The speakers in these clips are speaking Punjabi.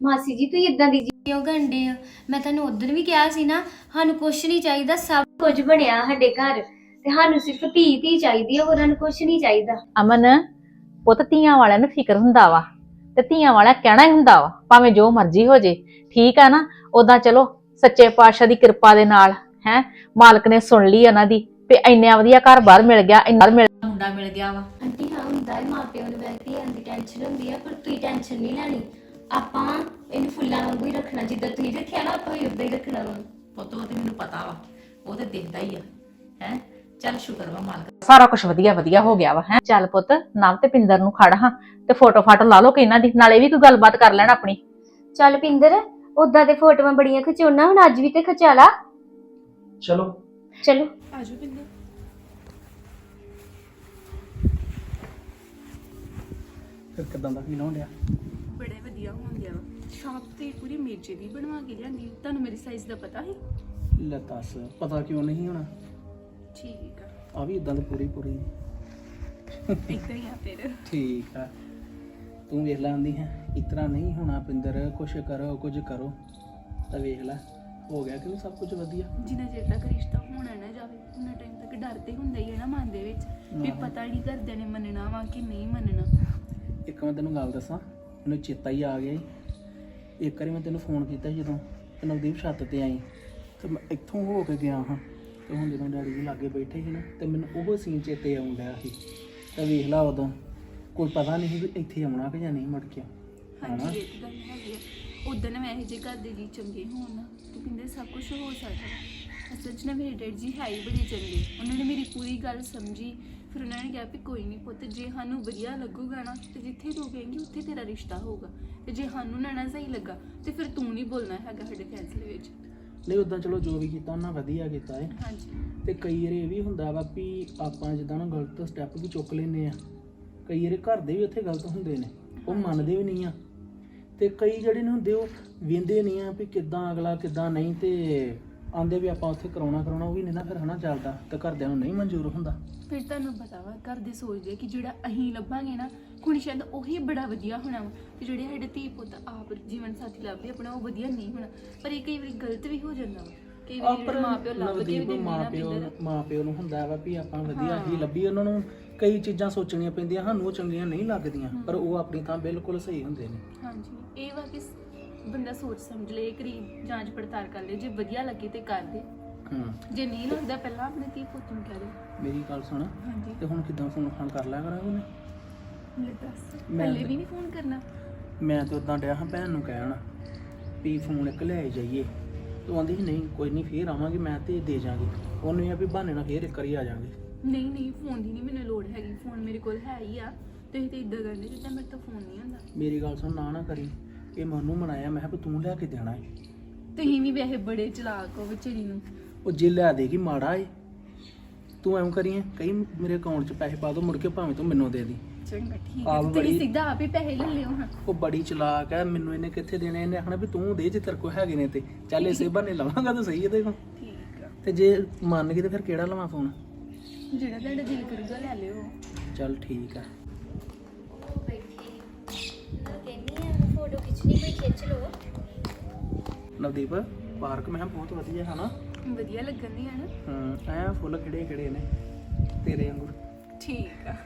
ਮਾਸੀ ਜੀ ਤੁਸੀਂ ਇਦਾਂ ਦੀ ਕਿਉਂ ਗੰਡੇ ਆ ਮੈਂ ਤੁਹਾਨੂੰ ਉਦੋਂ ਵੀ ਕਿਹਾ ਸੀ ਨਾ ਸਾਨੂੰ ਕੁਛ ਨਹੀਂ ਚਾਹੀਦਾ ਸਭ ਕੁਝ ਬਣਿਆ ਸਾਡੇ ਘਰ। ਤੇ ਸਾਨੂੰ ਸਿਰਫ ਧੀ ਧੀ ਚਾਹੀਦੀ ਹੈ ਹੋਰਾਂ ਨੂੰ ਕੁਝ ਨਹੀਂ ਚਾਹੀਦਾ। ਅਮਨ ਪੁੱਤ ਧੀਆਂ ਵਾਲਿਆਂ ਨੂੰ ਫਿਕਰ ਹੁੰਦਾ ਵਾ ਤੇ ਧੀਆਂ ਵਾਲਾ ਕਹਿਣਾ ਹੀ ਹੁੰਦਾ ਵਾ ਭਾਵੇਂ ਜੋ ਮਰਜ਼ੀ ਹੋ ਜੇ। ਠੀਕ ਆ ਨਾ? ਉਦਾਂ ਚਲੋ ਸੱਚੇ ਪਾਤਸ਼ਾਹ ਦੀ ਕਿਰਪਾ ਦੇ ਨਾਲ ਹੈ? ਮਾਲਕ ਨੇ ਸੁਣ ਲਈ ਉਹਨਾਂ ਦੀ ਵੀ ਇੰਨਾ ਵਧੀਆ ਘਰ ਬਾਹਰ ਮਿਲ ਗਿਆ ਇੰਨਾ ਮਿਲ ਮੁੰਡਾ ਮਿਲ ਗਿਆ ਵਾ। ਆਂਟੀ ਹਾਂ ਹੁੰਦਾ ਹੈ ਮਾਪਿਆਂ ਨੂੰ ਵੈਸੇ ਹੀ ਦੀ ਟੈਨਸ਼ਨ ਹੁੰਦੀ ਹੈ ਪਰ ਤੁਸੀਂ ਟੈਨਸ਼ਨ ਨਹੀਂ ਲੈਣੀ। ਆਪਾਂ ਇਹਨੂੰ ਫੁੱਲਾਂ ਵਾਂਗੂ ਹੀ ਰੱਖਣਾ ਜਿੱਦਾਂ ਤੁਸੀਂ ਰੱਖਿਆ ਨਾ ਆਪਾਂ ਵੀ ਉਦਾਂ ਹੀ ਰੱਖਣਾ ਵਾ ਪੁੱਤ ਉਹ ਤੇ ਮੈਨੂੰ ਪਤਾ ਵਾ ਉਹ ਤੇ ਦਿਖਦਾ ਹੀ ਆ ਹੈ? ਚੱਲ ਸ਼ੁਕਰ ਵਾ ਮਾਲਕ। ਸਾਰਾ ਕੁਝ ਵਧੀਆ ਵਧੀਆ ਹੋ ਗਿਆ ਵਾ ਹੈ? ਚੱਲ ਪੁੱਤ ਨਵ ਤੇ ਪਿੰਦਰ ਨੂੰ ਖੜ ਹਾਂ ਤੇ ਫੋਟੋ ਫਾਟੋ ਲਾ ਲਓ ਕਿ ਇਹਨਾਂ ਦੀ ਨਾਲੇ ਵੀ ਕੋਈ ਗੱਲਬਾਤ ਕਰ ਲੈਣ ਆਪਣੀ। ਚੱਲ ਪਿੰਦਰ ਉਦਾਂ ਦੇ ਫੋਟੋਆਂ ਬੜੀਆਂ ਖਿਚਾਉਣਾ ਹੁਣ ਅੱਜ ਵੀ ਤੇ ਖਿਚਾ ਲਾ। ਚਲੋ। ਚਲੋ। ਆਜੋ ਬਿੰਦੇ ਫਿਰ ਕਿਦਾਂ ਦਾ ਫੀਲ ਹੋਣ ਡਿਆ? ਬੜੇ ਵਧੀਆ ਹੋਣ ਗਿਆ ਸ਼ਾਪ ਤੇ ਪੂਰੀ ਮੇਜੇ ਦੀ ਬਣਵਾ ਕੇ ਲਿਆਂਦੀ। ਤੁਹਾਨੂੰ ਮੇਰੇ ਸਾਈਜ਼ ਦਾ ਪਤਾ ਹੈ ਲੈ ਦੱਸ ਪਤਾ ਕਿਉਂ ਨਹੀਂ ਹੋਣਾ? ਠੀਕ ਆ। ਆ ਵੀ ਇਦਾਂ ਦੀ ਪੂਰੀ ਪੂਰੀ। ਇਦਾਂ ਹੀ ਆ ਫਿਰ। ਠੀਕ ਆ। ਤੂੰ ਵੇਖ ਲੈਂਦੀ ਹੈ। ਇਤਨਾ ਨਹੀਂ ਹੋਣਾ ਪਿੰਦਰ। ਕੁਛ ਕਰੋ ਕੁਝ ਕਰੋ। ਤਾਂ ਵੇਖ ਲੈ ਹੋ ਗਿਆ ਕਿ ਸਭ ਕੁਝ ਵਧੀਆ? ਜਿੰਨਾ ਚਿਰ ਤੱਕ ਰਿਸ਼ਤਾ ਹੋਣਾ ਨਾ ਜਾਵੇ ਉਹਨਾਂ ਟਾਈਮ ਤੱਕ ਡਰ ਤੇ ਹੁੰਦਾ ਹੀ ਹੈ ਨਾ ਮਨ ਦੇ ਵਿੱਚ। ਵੀ। ਪਤਾ ਨਹੀਂ ਘਰਦਿਆਂ ਨੇ ਮੰਨਣਾ ਵਾ ਕਿ ਨਹੀਂ ਮੰਨਣਾ। ਇੱਕ ਮੈਂ ਤੈਨੂੰ ਗੱਲ ਦੱਸਾਂ। ਮੈਨੂੰ ਚੇਤਾ ਹੀ ਆ ਗਿਆ। ਇੱਕ ਵਾਰੀ ਮੈਂ ਤੈਨੂੰ ਫੋਨ ਕੀਤਾ ਸੀ ਜਦੋਂ ਤੇ ਨਵਦੀਪ ਛੱਤ ਤੇ ਆਈ। ਤੇ ਮੈਂ ਇੱਥੋਂ ਹੋ ਕੇ ਗਿਆ ਹਾਂ। ਤੇ ਹੁਣ ਜਦੋਂ ਡੈਡੀ ਜੀ ਲਾਗੇ ਬੈਠੇ ਸੀ ਨਾ ਤੇ ਮੈਨੂੰ ਉਹ ਸੀਨ ਚੇਤੇ ਆਉਣ ਡਿਆ ਸੀ। ਤੇ ਵੇਖ ਲਾ ਉਦੋਂ ਕੋਈ ਪਤਾ ਨਹੀਂ ਵੀ ਇੱਥੇ ਆਉਣਾ ਕਿ ਜਾਂ ਨਹੀਂ ਮੁੜ ਕੇ। ਹਾਂਜੀ ਇਹ ਤਾਂ ਗੱਲ ਹੈਗੀ ਆ। ਉਦੋਂ ਨਾ ਵੈਸੇ ਜੇ ਘਰ ਦੇ ਜੀ ਚੰਗੇ ਹੋਣ ਨਾ ਤੇ ਕਹਿੰਦੇ ਸਭ ਕੁਝ ਹੋ ਸਕਦਾ। ਅਸਲ 'ਚ ਨਾ ਮੇਰੇ ਡੈਡ ਜੀ ਹੈ ਹੀ ਬੜੇ ਚੰਗੇ। ਉਹਨਾਂ ਨੇ ਮੇਰੀ ਪੂਰੀ ਗੱਲ ਸਮਝੀ। ਫਿਰ ਉਹਨਾਂ ਨੇ ਕਿਹਾ ਵੀ ਕੋਈ ਨਹੀਂ ਪੁੱਤ ਜੇ ਸਾਨੂੰ ਵਧੀਆ ਲੱਗੂਗਾ ਨਾ ਤੇ ਜਿੱਥੇ ਤੂੰ ਕਹੇਂਗੀ ਉੱਥੇ ਤੇਰਾ ਰਿਸ਼ਤਾ ਹੋਊਗਾ। ਤੇ ਜੇ ਸਾਨੂੰ ਨਾ ਨਾ ਸਹੀ ਲੱਗਾ ਤੇ ਫਿਰ ਤੂੰ ਨਹੀਂ ਬੋਲਣਾ ਹੈਗਾ ਸਾਡੇ ਫੈਸਲੇ ਵਿੱਚ। ਨਹੀਂ ਉਦਾਂ ਚਲੋ ਜੋ ਵੀ ਕੀਤਾ ਉਹਨਾਂ ਵਧੀਆ ਕੀਤਾ ਹੈ ਹਾਂਜੀ। ਤੇ ਕਈ ਵਾਰੀ ਇਹ ਵੀ ਹੁੰਦਾ ਵਾ ਵੀ ਆਪਾਂ ਜਿੱਦਾਂ ਨਾ ਗਲਤ ਸਟੈਪ ਵੀ ਚੁੱਕ ਲੈਨੇ ਆ। ਕਈ ਵਾਰੀ ਘਰ ਦੇ ਵੀ ਉੱਥੇ ਗਲਤ ਹੁੰਦੇ ਨੇ ਉਹ ਮੰਨਦੇ ਵੀ ਨਹੀਂ ਆ। ਤੇ ਕਈ ਜਿਹੜੇ ਨੇ ਹੁੰਦੇ ਉਹ ਵੇਂਦੇ ਨਹੀਂ ਆ ਵੀ ਕਿੱਦਾਂ ਅਗਲਾ ਕਿੱਦਾਂ ਨਹੀਂ ਤੇ ਆਂਦੇ ਵੀ ਆਪਾਂ ਉੱਥੇ ਕਰਾਉਣਾ ਕਰਾਉਣਾ ਉਹ ਵੀ ਨਹੀਂ ਨਾ ਫਿਰ ਹਨਾ ਚੱਲਦਾ ਤੇ ਘਰਦਿਆਂ ਨੂੰ ਨਹੀਂ ਮਨਜ਼ੂਰ ਹੁੰਦਾ। ਫਿਰ ਤੁਹਾਨੂੰ ਪਤਾ ਵਾ ਘਰ ਦੇ ਸੋਚਦੇ ਆ ਕਿ ਜਿਹੜਾ ਅਸੀਂ ਲੱਭਾਂਗੇ ਨਾ ਕੁੜੀ ਸ਼ਾਇਦ ਉਹੀ ਬੜਾ ਵਧੀਆ ਹੋਣਾ ਵਾ ਤੇ ਜਿਹੜੇ ਸਾਡੇ ਧੀ ਪੁੱਤ ਆਪ ਜੀਵਨ ਸਾਥੀ ਲੱਭਦੇ ਆਪਣਾ ਉਹ ਵਧੀਆ ਨਹੀਂ ਹੋਣਾ। ਪਰ ਇਹ ਕਈ ਵਾਰੀ ਗਲਤ ਵੀ ਹੋ ਜਾਂਦਾ ਵਾ। ਕਈ ਵਾਰੀ ਜਿਹੜੇ ਮਾਪਿਓ ਲੱਭ ਕੇ ਵੀ ਨਵਦੀਪ ਦਿੰਦੇ ਨਾ ਮਾਪਿਓ ਪਿੰਦਰ ਮਾਪਿਓ ਨੂੰ ਹੁੰਦਾ ਵਾ ਵੀ ਆਪਾਂ ਵਧੀਆ ਹੀ ਹਾਂ। ਲੱਭੀ ਉਹਨਾਂ ਨੂੰ ਕਈ ਚੀਜ਼ਾਂ ਸੋਚਣੀਆਂ ਪੈਂਦੀਆਂ ਸਾਨੂੰ ਉਹ ਚੰਗੀਆਂ ਨਹੀਂ ਲੱਗਦੀਆਂ ਪਰ ਉਹ ਆਪਣੀ ਥਾਂ ਬਿਲਕੁਲ ਸਹੀ ਹੁੰਦੇ ਨੇ। ਹਾਂਜੀ ਇਹ ਵਾ ਕਿ ਸ- ਬੰਦਾ ਸੋਚ ਸਮਝ ਲੇ ਕਰੀਬ ਜਾਂਚ ਪੜਤਾਲ ਕਰ ਲੇ ਜੇ ਵਧੀਆ ਲੱਗੇ ਤੇ ਕਰ ਦੇ। ਹਾਂ। ਜੇ ਨਹੀਂ ਲੱਗਦਾ ਪਹਿਲਾਂ ਆਪਣੇ ਧੀ ਪੁੱਤ ਨੂੰ ਕਹਿ ਦੇ। ਮੇਰੀ ਗੱਲ ਸੁਣ। ਹਾਂਜੀ। ਤੇ ਹੁਣ ਕਿਦਾਂ ਫੋਨ ਫਾਨ ਕਰ ਲਿਆ ਕਰਾਂਗੇ ਉਹਨੇ? ਲੈ ਦੱਸ। ਮੈਂ ਪਹਿਲੇ ਵੀ ਨਹੀਂ ਫੋਨ ਕਰਨਾ। ਮੈਂ ਤੇ ਉਦਾਂ ਡਿਆ ਹਾਂ ਭੈਣ ਨੂੰ ਕਹਿਣ ਵੀ ਫੋਨ ਇੱਕ ਲੈ ਜਾਈਏ। ਤੂੰ ਆਂਦੀ ਸੀ ਨਹੀਂ ਕੋਈ ਨਹੀਂ ਫੇਰ ਆਵਾਂਗੇ ਮੈਂ ਤੇ ਦੇ ਜਾਾਂਗੇ। ਉਹਨੂੰ ਇਹ ਆ ਵੀ ਬਹਾਨੇ ਨਾਲ ਫੇਰ ਇੱਕ ਵਾਰੀ ਆ ਜਾਾਂਗੇ। ਨਹੀਂ ਨਹੀਂ ਫੋਨ ਦੀ ਨਹੀਂ ਮੈਨੂੰ ਲੋੜ ਹੈਗੀ। ਫੋਨ ਮੇਰੇ ਕੋਲ ਹੈ ਹੀ ਆ। ਤੁਸੀਂ ਤੇ ਇਦਾਂ ਕਰਦੇ ਜਿੱਦਾਂ ਮੇਰੇ ਤੋਂ ਫੋਨ ਨਹੀਂ ਹੁੰਦਾ ਮੇਰੀ ਗੱਲ ਸੁਣ ਨਾ ਨਾ ਕਰੀ। ਇਹ ਮੈਨੂੰ ਮਨਾਇਆ ਮੈਂ ਕਿਹਾ ਵੀ ਤੂੰ ਲੈ ਕੇ ਦੇਣਾ ਏ। ਤੁਸੀਂ ਵੀ ਵੈਸੇ ਬੜੇ ਚਲਾਕ ਹੋ ਵਿਚਾਰੀ ਨੂੰ। ਉਹ ਜੇ ਲਿਆ ਦੇਗੀ ਮਾੜਾ ਏ। ਤੂੰ ਐਵੇਂ ਕਰੀਏ ਕਈ ਮੇਰੇ ਅਕਾਊਂਟ 'ਚ ਪੈਸੇ ਪਾ ਦੋ ਮੁੜ ਕੇ ਭਾਵੇਂ ਤੂੰ ਮੈਨੂੰ ਦੇ ਦੀ। ਚੰਗਾ ਠੀਕ ਆਪ ਹੈ ਬੜੀ- ਸਿੱਧਾ ਆਪ ਹੀ ਪੈਸੇ ਲੈ ਲਿਓ ਹਾਂ। ਉਹ ਬੜੀ ਚਲਾਕ ਹੈ ਮੈਨੂੰ ਇਹਨੇ ਕਿੱਥੇ ਦੇਣੇ ਇਹਨੇ ਆਖਣਾ ਵੀ ਤੂੰ ਦੇ ਜੇ ਤੇਰੇ ਕੋਲ ਹੈਗੇ ਨੇ ਤੇ। ਚੱਲ ਇਸੇ ਬਹਾਨੇ ਲਵਾਂਗਾ ਤਾਂ ਸਹੀ ਇਹਦੇ ਕੋਲ। ਠੀਕ ਆ। ਤੇ ਜੇ ਮੰਨ ਗਈ ਤੇ ਫਿਰ ਕਿਹੜਾ ਲਵਾਂ ਫੋਨ ਜਿਹੜਾ ਤੁਹਾਡਾ ਦਿਲ ਕਰੂਗਾ ਲੈ ਲਿਓ। ਚੱਲ ਠੀਕ ਆ। ਖਿੱਚ ਲਓ। ਨਵਦੀਪ ਪਾਰਕ ਮੈਂ ਬਹੁਤ ਵਧੀਆ ਹੈ ਨਾ ਵਧੀਆ ਲੱਗਣ ਦੀ ਹੈ ਨਾ। ਹੂੰ ਐ ਫੁੱਲ ਖਿੜੇ ਖਿੜੇ ਨੇ ਤੇਰੇ ਵਾਂਗੂ। ਠੀਕ ਆ।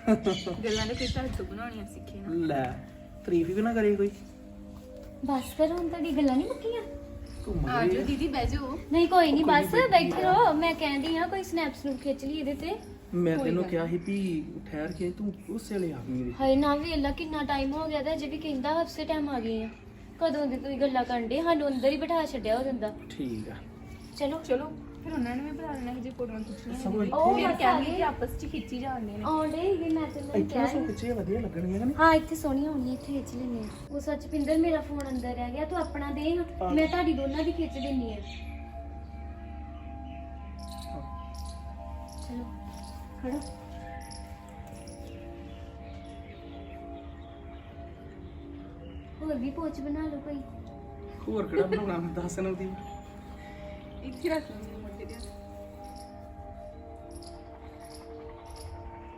ਗੱਲਾਂ ਦੇ ਕਿਤਾ ਤੋਂ ਬਣਾਉਣੀਆਂ ਸਿੱਖੇ ਨਾ। ਲੈ ਤਾਰੀਫ ਵੀ ਨਾ ਕਰੇ ਕੋਈ। ਬਸ ਕਰ ਹੁਣ ਤੁਹਾਡੀ ਗੱਲਾਂ ਨਹੀਂ ਮੁੱਕੀਆਂ? ਤੂੰ ਆ ਜਾਓ ਦੀਦੀ ਬਹਿ ਜਾਓ। ਨਹੀਂ ਕੋਈ ਨਹੀਂ ਬਸ ਨੀ, ਬੈਠੀ ਰਹੋ। ਮੈਂ ਕਹਿੰਦੀ ਆ ਕੋਈ ਸਨੈਪਸ ਨੂੰ ਖਿੱਚ ਲਈ ਇਹਦੇ ਤੇ। ਮੈਂ ਤੈਨੂੰ ਕਿਹਾ ਸੀ ਵੀ ਠਹਿਰ ਕੇ ਤੂੰ ਉਸੇ ਵੇਲੇ ਆ ਗਈ ਮੇਰੀ ਹਾਏ ਨਾ ਵੇਲਾ ਕਿੰਨਾ ਟਾਈਮ ਹੋ ਗਿਆ ਤੇ ਅਜੇ ਵੀ ਕਹਿੰਦਾ ਹਫਸੇ ਟਾਈਮ ਆ ਗਏ ਆ। ਕਦੋਂ ਦੀ ਤੁਸੀਂ ਗੱਲਾਂ ਕਰਨ ਦੇ ਸਾਨੂੰ ਅੰਦਰ ਹੀ ਬਿਠਾ ਛੱਡਿਆ ਹੋ ਜਾਂਦਾ ਠੀਕ ਆ। ਚਲੋ। ਚਲੋ ਫਿਰ ਉਹਨਾਂ ਨੇ ਵੀ ਬੁਲਾ ਲੈਣਾ ਜੇ ਫੋਟੋਆਂ ਖਿੱਚਣੀਆਂ ਹੋਣਗੀਆਂ। ਉਹ ਬਸ ਕਹਿੰਦੇ ਕਿ। ਆਪਸ ਚ ਖਿੱਚੀ ਜਾਂਦੇ ਨੇ। ਆਉਂਦੇ ਹੀ ਮੈਂ ਤੈਨੂੰ ਇੱਥੇ ਕਿਹਾ ਸਭ ਸੀ। ਪਿੱਛੇ ਵਧੀਆ ਲੱਗਣਗੀਆਂ ਨਹੀਂ ਹਾਂ ਇੱਥੇ ਸੋਹਣੀਆਂ ਹੋਣੀਆਂ ਇੱਥੇ ਖਿੱਚ ਲੈਣੇ ਉਹ ਸੱਚ ਪਿੰਦਰ ਮੇਰਾ ਫੋਨ ਅੰਦਰ ਰਹਿ ਗਿਆ ਤੂੰ ਆਪਣਾ ਦੇ ਹਾਂ। ਮੈਂ ਤੁਹਾਡੀ ਦੋਨਾਂ ਦੀ ਖਿੱਚ ਦਿੰਨੀ ਆ। ਚਲੋ ਖੜੋ। ਹੋਰ ਵੀ ਪੋਚ ਬਣਾ ਲਓ ਕੋਈ। ਹੋਰ ਕਿਹੜਾ ਬਣਾਉਣਾ ਮੈਂ ਦੱਸ ਨਵਦੀਪ ਇੱਥੇ ਰੱਖ ਲੈਂਦੇ ਮੁੰਡੇ ਦੇ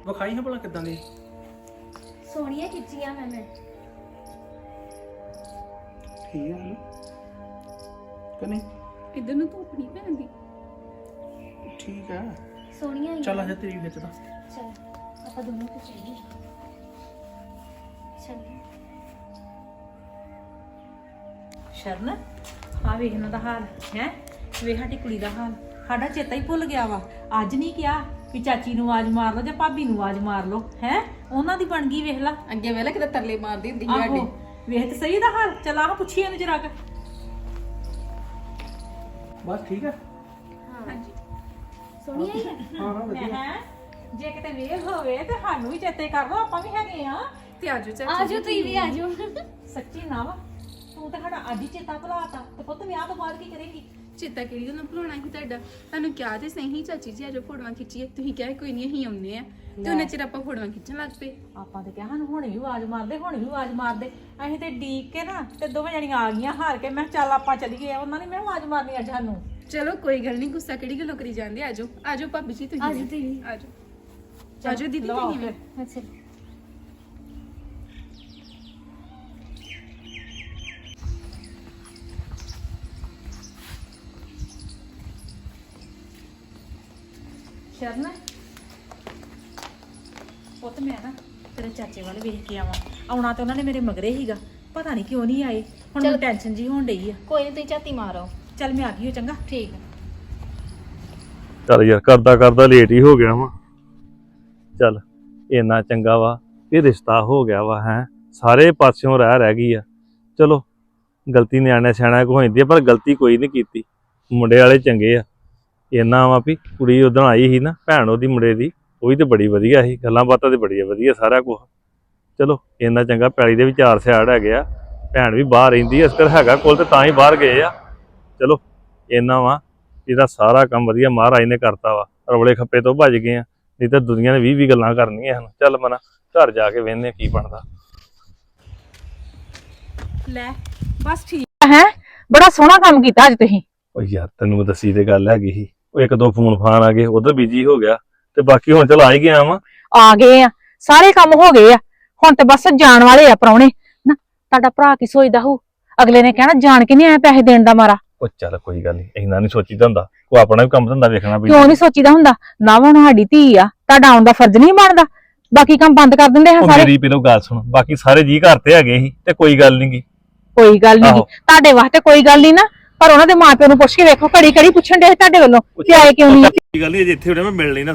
ਵਿਖਾਈ ਹੈ ਭਲਾ ਕਿਦਾਂ ਦੀ। ਸੋਹਣੀਆਂ ਖਿੱਚੀਆਂ ਮੈਂ ਮੈਂ। ਠੀਕ ਹੈ ਨਾ। ਕਿ ਨਹੀਂ? ਇਧਰ ਨੂੰ ਧੁੱਪ ਨਹੀਂ ਪੈਂਦੀ? ਠੀਕ ਹੈ ਸੋਹਣੀਆਂ ਹੀ ਚੱਲ ਆ ਜਾ ਤੇਰੀ ਖਿੱਚਦਾ ਚਲ ਆਪਾਂ ਦੋਨੋਂ ਤੇ ਚੱਲੀਏ। ਚੱਲ ਸ਼ਰਨ ਆ ਵੇਖ ਇਹਨਾਂ ਦਾ ਹਾਲ ਹੈ? ਵੇ ਸਾਡੀ ਕੁੜੀ ਦਾ ਹਾਲ। ਸਾਡਾ ਚੇਤਾ ਹੀ ਭੁੱਲ ਗਿਆ ਵਾ। ਅੱਜ ਨਹੀਂ ਕਿਹਾ ਵੀ ਚਾਚੀ ਨੂੰ ਆਵਾਜ਼ ਮਾਰ ਲਓ ਜਾਂ ਭਾਬੀ ਨੂੰ ਆਵਾਜ਼ ਮਾਰ ਲਓ ਹੈ? ਉਹਨਾਂ ਦੀ ਬਣ ਗਈ ਵੇਖ ਲਾ। ਅੱਗੇ ਵੇਲੇ ਕਿਤੇ ਤਰਲੇ ਮਾਰਦੀ ਹੁੰਦੀ ਆਹੋ ਵੇਖ ਤੇ ਸਹੀ ਦਾ ਹਾਲ। ਚਲ ਆਹ ਪੁੱਛੀ ਇਹਨੂੰ ਜਰਾ ਕ। ਬਸ ਠੀਕ ਹੈ ਹਾਂਜੀ। ਹੀ ਵਧੀਆ। ਹੈ ਜੇ ਕਿਤੇ ਵੇਖ ਹੋਵੇ ਤੇ ਸਾਨੂੰ ਵੀ ਚੇਤੇ ਕਰ ਲਓ ਆਪਾਂ ਵੀ ਹੈਗੇ ਆ। ਤੇ ਆਜੋ ਚਾਚੀ ਆਜੋ ਤੁਸੀਂ ਵੀ ਆਜੋ। ਸੱਚੀ ਨਾ ਵਾ। ਤੂੰ ਤਾਂ ਸਾਡਾ ਅੱਜ ਹੀ ਚੇਤਾ ਭੁਲਾਤਾ ਤੇ ਪੁੱਤ ਵਿਆਹ ਤੋਂ ਬਾਅਦ ਕੀ ਕਰੇਂਗੀ? ਚੇਤਾ ਕਿਹੜੀ ਗੱਲੋਂ ਭੁਲਾਉਣਾ ਸੀ ਤੁਹਾਡਾ? ਤੁਹਾਨੂੰ ਕਿਹਾ ਤੇ ਸਹੀ ਚਾਚੀ ਜੀ ਆਜੋ ਫੋਟੋਆਂ ਖਿੱਚੀਏ। ਤੁਸੀਂ ਕਿਹਾ ਕੋਈ ਨਹੀਂ ਅਸੀਂ ਆਉਂਦੇ ਆ ਤੇ ਉਹਨਾਂ ਚਿਰ ਆਪਾਂ ਫੋਟੋਆਂ ਖਿੱਚਣ ਲੱਗ ਪਏ। ਆਪਾਂ ਤੇ ਕਿਹਾ ਸਾਨੂੰ ਹੁਣ ਵੀ ਆਵਾਜ਼ ਮਾਰਦੇ ਹੁਣ ਵੀ ਆਵਾਜ਼ ਮਾਰਦੇ। ਅਸੀਂ ਤੇ ਡੀਕ ਕੇ ਨਾ ਤੇ ਦੋਵੇਂ ਜਣੀਆਂ ਆ ਗਈਆਂ ਹਾਰ ਕੇ। ਮੈਂ ਕਿਹਾ ਚੱਲ ਆਪਾਂ ਚੱਲੀਏ ਉਹਨਾਂ ਨੇ ਮੈਂ ਆਵਾਜ਼ ਮਾਰਨੀ ਅੱਜ ਸਾਨੂੰ। ਚਲੋ ਕੋਈ ਗੱਲ ਨਹੀਂ ਗੁੱਸਾ ਕਿਹੜੀ ਗੱਲੋਂ ਕਰੀ ਜਾਂਦੇ? ਆਜੋ ਆਜੋ ਭਾਬੀ ਜੀ ਤੁਸੀਂ ਆਜੋ। ਆਜੋ। ਆਜੋ ਦੀਦੀ ਲਵਾਓ ਤੁਸੀਂ ਵੀ। ਫਿਰ। ਅੱਛਾ। ਸ਼ਰਨ ਪੁੱਤ ਮੈਂ ਨਾ ਤੇਰੇ ਚਾਚੇ ਵੱਲ ਵੇਖ ਕੇ ਆਵਾਂ। ਆਉਣਾ ਤੇ ਉਹਨਾਂ ਨੇ ਮੇਰੇ ਮਗਰੇ ਹੀਗਾ ਪਤਾ ਨਹੀਂ ਕਿਉਂ ਨਹੀਂ ਆਏ। ਹੁਣ ਮੈਨੂੰ ਟੈਨਸ਼ਨ ਜੀ ਹੋਣ ਡਈ ਆ। ਕੋਈ ਨਹੀਂ ਤੁਸੀਂ ਝਾਤੀ ਮਾਰੋ। ਚੱਲ ਮੈਂ ਆ ਗਈ ਹੋ ਚੰਗਾ। ਠੀਕ ਆ। ਚੱਲ ਯਾਰ ਕਰਦਾ ਕਰਦਾ ਲੇਟ ਹੀ ਹੋ ਗਿਆ ਵਾ। ਚੱਲ ਇੰਨਾ ਚੰਗਾ ਵਾ ਇਹ ਰਿਸ਼ਤਾ ਹੋ ਗਿਆ ਵਾ ਹੈ। ਸਾਰੇ ਪਾਸਿਓਂ ਰਹਿ ਰਹਿ ਗਈ ਆ। ਚਲੋ ਗਲਤੀ ਨਿਆਣੇ ਸਿਆਣਾ ਕੋ ਹੁੰਦੀ ਆ ਪਰ ਗਲਤੀ ਕੋਈ ਨਹੀਂ ਕੀਤੀ। ਮੁੰਡੇ ਵਾਲੇ ਚੰਗੇ ਆ। ਇੰਨਾ ਵਾ ਵੀ ਕੁੜੀ ਉਦੋਂ ਆਈ ਸੀ ਨਾ ਭੈਣ ਉਹਦੀ ਮੁੰਡੇ ਦੀ ਉਹ ਵੀ ਤੇ ਬੜੀ ਵਧੀਆ ਸੀ ਗੱਲਾਂ ਬਾਤਾਂ ਤੇ ਬੜੀਆਂ ਵਧੀਆ ਸਾਰਾ ਕੁਝ ਚਲੋ ਇੰਨਾ ਚੰਗਾ ਪੈਲੀ ਦੇ ਵਿਚਾਰ ਸਿਆੜ ਹੈਗੇ ਆ ਭੈਣ ਵੀ ਬਾਹਰ ਰਹਿੰਦੀ ਅਸਕਰ ਹੈਗਾ ਕੋਲ ਤੇ ਤਾਂ ਹੀ ਬਾਹਰ ਗਏ ਆ। ਚਲੋ ਇੰਨਾ ਵਾ ਇਹਦਾ ਸਾਰਾ ਕੰਮ ਵਧੀਆ ਮਹਾਰਾਜ ਨੇ ਕਰਤਾ ਵਾ ਰਵਲੇ ਖੱਪੇ ਤੋਂ ਭੱਜ ਗਏ ਆ ਨਹੀਂ ਤਾਂ ਦੁਨੀਆ ਨੇ 20 20 ਗੱਲਾਂ ਕਰਨੀਆਂ ਹਨ। ਚੱਲ ਮਨਾ ਘਰ ਜਾ ਕੇ ਵੇਖਨੇ ਕੀ ਬਣਦਾ। ਲੈ ਬਸ ਠੀਕ। ਹੈ? ਬੜਾ ਸੋਹਣਾ ਕੰਮ ਕੀਤਾ ਅੱਜ ਤੁਸੀਂ। ਓ ਯਾਰ ਤੈਨੂੰ ਮੈਂ ਦੱਸੀ ਤੇ ਗੱਲ ਹੈਗੀ ਸੀ। ਉਹ ਇੱਕ ਦੋ ਫੋਨ ਫਾਨ ਆ ਗਏ ਉਧਰ ਬਿਜ਼ੀ ਹੋ ਗਿਆ ਤੇ ਬਾਕੀ ਹੁਣ ਚਲ ਆ ਹੀ ਗਿਆ ਵਾ। ਆ ਗਏ ਆ ਸਾਰੇ ਕੰਮ ਹੋ ਗਏ ਆ। ਹੁਣ ਤੇ ਬਸ ਜਾਣ ਵਾਲੇ ਆ ਪ੍ਰਾਹੁਣੇ। ਨਾ ਤੁਹਾਡਾ ਭਰਾ ਕੀ ਸੋਚਦਾ ਹੋਊ? ਅਗਲੇ ਨੇ ਕਹਿਣਾ ਜਾਣ ਕੇ ਨਹੀਂ ਆਇਆ ਪੈਸੇ ਦੇਣ ਦਾ ਮਾਰਾ। ਉਹ ਚੱਲ ਕੋਈ ਗੱਲ ਨਹੀਂ ਇੰਨਾ ਨਹੀਂ ਸੋਚੀਦਾ ਹੁੰਦਾ। ਉਹ ਆਪਣਾ ਵੀ ਕੰਮ ਧੰਦਾ ਵੇਖਣਾ ਵੀ। ਕਿਉਂ ਨਹੀਂ ਸੋਚੀਦਾ ਹੁੰਦਾ? ਨਾ ਹੁਣ ਸਾਡੀ ਧੀ ਆ ਤੁਹਾਡਾ ਆਉਣ ਦਾ ਫਰਜ਼ ਨਹੀਂ ਬਣਦਾ। ਬਾਕੀ ਕੰਮ ਬੰਦ ਕਰ ਦਿੰਦੇ ਆ ਉਹ ਸਾਰੇ। ਮੇਰੀ ਪਹਿਲੋਂ ਗੱਲ ਸੁਣ ਬਾਕੀ ਸਾਰੇ ਜੀ ਘਰ ਤੇ ਹੈਗੇ ਸੀ ਤੇ ਕੋਈ ਗੱਲ ਨਹੀਂ ਗੀ। ਕੋਈ ਗੱਲ ਨਹੀਂ ਆਹੋ। ਤੁਹਾਡੇ ਵਾਸਤੇ ਕੋਈ ਗੱਲ ਨਹੀਂ ਨਾ। ਪਰ ਉਹਨਾਂ ਦੇ ਮਾਪਿਆਂ ਨੂੰ ਪੁੱਛ ਕੇ ਵੇਖੋ ਘੜੀ ਘੜੀ ਪੁੱਛਣ ਦੇ ਤੁਹਾਡੇ ਵੱਲੋਂ ਕਿ ਆਏ ਕਿਉਂ ਨਹੀਂ? ਕੋਈ ਗੱਲ ਨਹੀਂ ਜੇ ਇੱਥੇ ਹੋਣਾ ਮੈਂ ਮਿਲ ਲੈਣਾ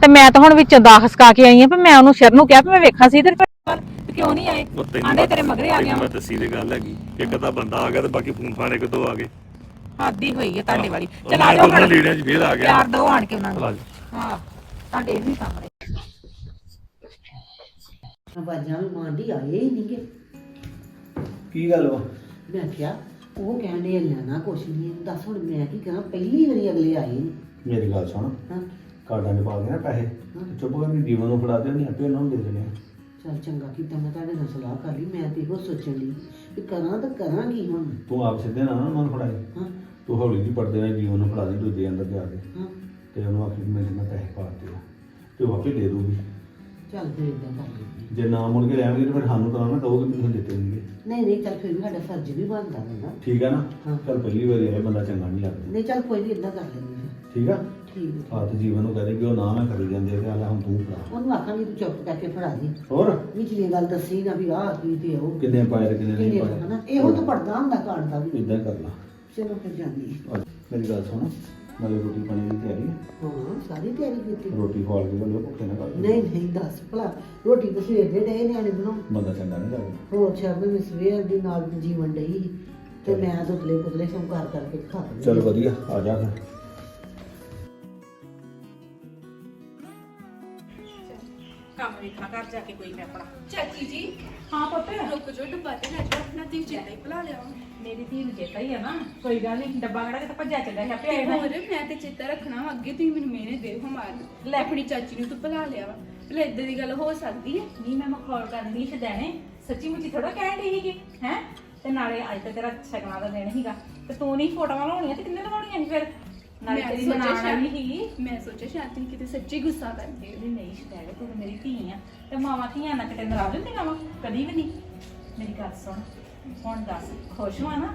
ਤੇ ਮੈਂ ਤਾਂ ਹੁਣ ਵਿੱਚੋਂ ਦਾਖਸ ਕਾ ਕੇ ਆਈ ਆ ਪਰ ਮੈਂ ਉਹਨੂੰ ਸ਼ਰ ਨੂੰ ਕਿਹਾ ਵੀ ਮੈਂ ਵੇਖਾਂ ਸੀ ਤੇ ਫਿਰ ਕਿਉਂ ਨਹੀਂ ਆਏ? ਆਂਦੇ ਤੇਰੇ ਮਗਰੇ ਆ ਗਿਆ। ਮੈਂ ਦੱਸੀ ਤੇ ਗੱਲ ਹੈਗੀ ਇੱਕ ਤਾਂ ਬੰਦਾ ਆ ਗਿਆ ਤੇ ਬਾਕੀ ਫੋਨ ਫਾਨ ਇੱਕ ਦੋ ਆ ਗਏ? ਹਾਦੀ ਹੋਈ ਹੈ ਤੁਹਾਡੇ ਵਾਲੀ। ਚਲ ਜਾਓ ਹੁਣ ਲੀੜਿਆਂ 'ਚ ਫੇਰ ਆ ਗਿਆ। ਪਿਆਰ ਦੋ ਆਣ ਕੇ ਉਹਨਾਂ ਨੂੰ। ਹਾਂ ਤੁਹਾਡੇ ਵੀ ਸਾਹਮਣੇ। ਆਵਾਜ਼ਾਂ ਵੀ ਮਾਰਦੀ ਆਏ ਹੀ ਨਹੀਂਗੇ ਕੀ ਗੱਲ ਵਾ? ਮੈਂ ਕਿਹਾ ਉਹ ਕਹਿੰਦੇ ਲੈਣਾ ਕੁਛ ਨਹੀਂ ਦੱਸ ਹੁਣ ਮੈਂ ਕੀ ਕਰਾਂ? ਪਹਿਲੀ ਵਾਰੀ ਅਗਲੇ ਆਏ ਨੇ। ਮੇਰੀ ਗੱਲ ਸੁਣ। ਹਾਂ। ਕਾਰਡਾਂ ਦੇ ਪਾ ਦੇ ਨਾ ਪੈਸੇ ਤੇ ਚੁੱਪ ਕਰਕੇ ਜੀਵਨ ਨੂੰ ਫੜਾ ਦੇ ਨਹੀਂ ਆਪੇ ਉਹਨਾਂ ਨੂੰ ਦੇ ਦੇਣੇ ਆ। ਚਲ ਚੰਗਾ ਕੀਤਾ ਮੈਂ ਤੁਹਾਡੇ ਨਾਲ ਸਲਾਹ ਕਰ ਲਈ ਮੈਂ ਤੇ ਇਹੋ ਸੋਚਣ ਦੀ ਕਿ ਕਰਾਂ ਤਾਂ ਕਰਾਂ ਕੀ ਹੁਣ। ਤੂੰ ਆਪ ਸਿੱਧੇ ਨਾ ਨਾ ਉਹਨਾਂ ਨੂੰ ਫੜਾਏ ਹਾਂ। ਤੂੰ ਹੌਲੀ ਜਿਹੀ ਪੜਦੇ ਨੇ ਜੀਵਨ ਨੂੰ ਫੜਾ ਦੇ ਦੂਜੇ ਅੰਦਰ ਜਾ ਕੇ। ਹਾਂ। ਤੇ ਉਹਨੂੰ ਆਖੀ ਮੇਰੇ ਨਾਲ ਪੈਸੇ ਪਾ ਦਿਓ। ਤੇ ਉਹ ਆਪੇ ਦੇ ਦੂਗੀ ਚੱਲ ਫਿਰ ਇਦਾਂ ਕਰ ਲਈ। ਜੇ ਨਾ ਮੁੜ ਕੇ ਰਹਿਣਗੇ ਤੇ ਫਿਰ ਸਾਨੂੰ ਤਾਂ ਨਾ ਕਹੋਗੇ ਵੀ ਤੁਸੀਂ ਦਿੱਤੇ ਨਹੀਂਗੇ ਨਹੀਂ ਨਹੀਂ ਚੱਲ ਫਿਰ ਵੀ ਸਾਡਾ ਫਰਜ਼ ਵੀ ਬਣਦਾ ਹੈ ਨਾ। ਠੀਕ ਆ ਨਾ? ਹਾਂ। ਚੱਲ ਪਹਿਲੀ ਵਾਰੀ ਆਏ ਬੰਦਾ ਚੰਗਾ ਨਹੀਂ ਲੱਗਦਾ। ਨਹੀਂ ਚੱਲ ਕੋਈ ਨਹੀਂ ਇਦਾਂ ਕਰ ਲੈਂਦੇ ਠੀਕ ਆ? ਠੀਕ ਹੈ ਹਾਂ ਤੇ ਜੀਵਨ ਨੂੰ ਕਹਦੇ ਕਿ ਉਹ ਨਾ ਨਾ ਕਰੀ ਜਾਂਦੇ ਤੇ ਆਲਾ ਹੁਣ ਤੂੰ ਫੜਾ ਉਹਨੂੰ ਆਖਾਂਗੀ ਤੂੰ ਚੁੱਪ ਕਰਕੇ ਫੜਾ ਦੇ। ਹੋਰ? ਵਿਚਲੀ ਗੱਲ ਦੱਸੀ ਨਾ ਵੀ ਆਹ ਕੀ ਤੇ ਉਹ। ਕਿੰਨੇ ਪਾਏ ਤੇ ਕਿੰਨੇ ਨਹੀਂ ਕਿਹਨੇ ਪਾਏ? ਹਨਾ? ਇਹੋ ਤਾਂ ਪੜਦਾ ਹੁੰਦਾ ਕਾਰਡ ਦਾ ਵੀ। ਇਦਾਂ ਕਰਨਾ। ਚਲੋ ਫਿਰ ਜਾਂਦੀ ਹਾਂ। ਮੇਰੀ ਗੱਲ ਸੁਣ। ਨਾਲੇ ਰੋਟੀ ਪਾਣੀ ਦੀ ਤਿਆਰੀ ਹੈ। ਹਾਂ ਸਾਰੀ ਤਿਆਰੀ ਕੀਤੀ। ਰੋਟੀ ਖਵਾ ਕੇ ਬੰਦੇ ਭੁੱਖੇ ਨਾ ਕਰ ਨਹੀਂ ਨਹੀਂ ਦੱਸ ਭਲਾ ਰੋਟੀ ਤਾਂ ਸਵੇਰ ਦੇ ਡੇ ਨਿਆਣੇ ਬਣਾਉਣ। ਬੰਦਾ ਚੰਗਾ ਨਹੀਂ ਲੱਗਦਾ। ਹੋਰ ਸ਼ਰਮ ਮੈਂ ਸਵੇਰ ਦੀ ਨਾਲ ਜੀਵਨ ਡਈ ਸੀ ਤੇ ਮੈਂ ਦੁੱਤਲੇ ਪੁਤਲੇ ਸਭ ਕਰ ਕਰਕੇ ਖਾ ਲਈ ਚਲ ਵਧੀਆ ਆ ਜਾ ਫਿਰ। ਕੰਮ ਵੇਖਾਂ ਘਰ ਜਾ ਕੇ ਕੋਈ ਮੈਂ ਆਪਣਾ ਚਾਚੀ ਜੀ ਹਾਂ ਪੁੱਤ। ਰੁਕ ਜੋ ਡੱਬਾ ਤੇ ਲੈ ਜਾਓ ਆਪਣਾ ਤੁਸੀਂ ਚੇਤਾ ਹੀ ਭੁਲਾ ਲਿਆ ਮੇਰੀ ਧੀ ਨੂੰ ਚੇਤਾ ਹੀ ਆ ਨਾ ਕੋਈ ਗੱਲ ਨਹੀਂ ਡੱਬਾ ਕਿਹੜਾ ਕਿਤੇ ਭੱਜਿਆ ਚੱਲਿਆ ਸੀ ਆਪੇ ਤੇ ਹੋਰ ਮੈਂ ਤੇ ਚੇਤਾ ਰੱਖਣਾ ਵਾ, ਅੱਗੇ ਤੁਸੀਂ ਮੈਨੂੰ ਮਿਹਨੇ ਦੇ ਹੋ ਮਾਰ ਲੈ। ਆਪਣੀ ਚਾਚੀ ਨੂੰ ਤੂੰ ਭੁਲਾ ਲਿਆ ਵਾ। ਭਲਾ ਇਦਾਂ ਦੀ ਗੱਲ ਹੋ ਸਕਦੀ ਹੈ ਨਹੀਂ ਮੈਂ ਮਖੌਲ ਕਰਨ ਦੀ ਛਦੈਣੇ ਸੱਚੀ ਮੁੱਚੀ ਥੋੜਾ ਕਹਿਣ ਦੀ ਸੀਗੀ ਹੈ? ਤੇ ਨਾਲੇ ਅੱਜ ਤਾਂ ਤੇਰਾ ਸ਼ਗਨਾਂ ਦਾ ਦਿਨ ਸੀਗਾ। ਤੇ ਤੂੰ ਨਹੀਂ ਫੋਟੋਆਂ ਲਾਉਣੀਆਂ ਤੇ ਕਿੰਨੇ ਲਵਾਉਣੀਆਂ ਸੀ ਫਿਰ? ਨਾਲੇ ਮੈਂ ਤੇਰੀ ਸੋਚਿਆ ਬਣਾਉਣ ਸ਼ਾਇਦ- ਵਾਲੀ ਸੀਗੀ। ਮੈਂ ਸੋਚਿਆ ਸ਼ਾਇਦ ਤੁਸੀਂ ਕਿਤੇ ਸੱਚੀ ਗੁੱਸਾ ਕਰਦੇ ਹੋ ਨਹੀਂ ਨਹੀਂ ਛਦੈਣੇ ਤੂੰ ਤਾਂ ਮੇਰੀ ਧੀ ਆ। ਤੇ ਮਾਵਾਂ ਧੀਆਂ ਨਾਲ ਕਿਤੇ ਨਾਰਾਜ਼ ਹੁੰਦੀਆਂ ਵਾ ਕਦੀ ਵੀ ਨਹੀਂ। ਮੇਰੀ ਗੱਲ ਸੁਣ ਹੁਣ ਦੱਸ ਖੁਸ਼ ਹੋਆ ਨਾ?